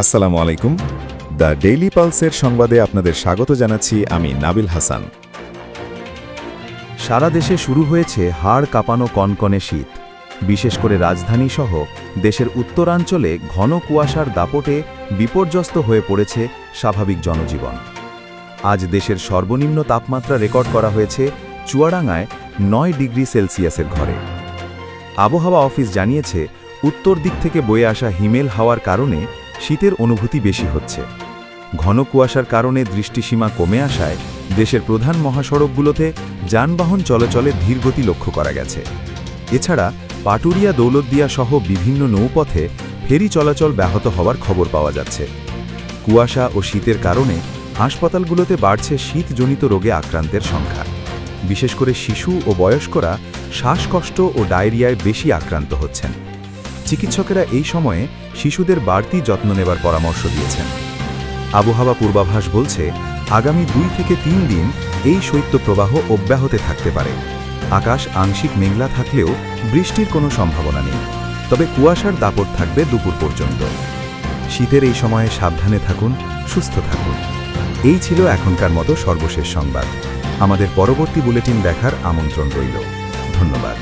আসসালামু আলাইকুম। The daily পালসের সংবাদে আপনাদের স্বাগত জানাচ্ছি আমি নাবিল হাসান। সারা দেশে শুরু হয়েছে হাড় কাঁপানো কনকনে শীত। বিশেষ করে রাজধানী সহ দেশের উত্তরাঞ্চলে ঘন কুয়াশার দাপটে বিপর্যস্ত হয়ে পড়েছে স্বাভাবিক জনজীবন। আজ দেশের সর্বনিম্ন তাপমাত্রা রেকর্ড করা হয়েছে চুয়াডাঙ্গায় নয় ডিগ্রি সেলসিয়াসের ঘরে। আবহাওয়া অফিস জানিয়েছে, উত্তর দিক থেকে বয়ে আসা হিমেল হাওয়ার কারণে শীতের অনুভূতি বেশি হচ্ছে। ঘন কুয়াশার কারণে দৃষ্টিসীমা কমে আসায় দেশের প্রধান মহাসড়কগুলোতে যানবাহন চলাচলে ধীরগতি লক্ষ্য করা গেছে। এছাড়া পাটুরিয়া, দৌলতদিয়া সহ বিভিন্ন নৌপথে ফেরি চলাচল ব্যাহত হওয়ার খবর পাওয়া যাচ্ছে। কুয়াশা ও শীতের কারণে হাসপাতালগুলোতে বাড়ছে শীতজনিত রোগে আক্রান্তের সংখ্যা। বিশেষ করে শিশু ও বয়স্করা শ্বাসকষ্ট ও ডায়রিয়ায় বেশি আক্রান্ত হচ্ছেন। চিকিৎসকেরা এই সময়ে শিশুদের বাড়তি যত্ন নেবার পরামর্শ দিয়েছেন। আবহাওয়া পূর্বাভাস বলছে, আগামী দুই থেকে তিন দিন এই শৈত্যপ্রবাহ অব্যাহতে থাকতে পারে। আকাশ আংশিক মেঘলা থাকলেও বৃষ্টির কোনো সম্ভাবনা নেই। তবে কুয়াশার দাপট থাকবে দুপুর পর্যন্ত। শীতের এই সময়ে সাবধানে থাকুন, সুস্থ থাকুন। এই ছিল এখনকার মতো সর্বশেষ সংবাদ। আমাদের পরবর্তী বুলেটিন দেখার আমন্ত্রণ রইল। ধন্যবাদ।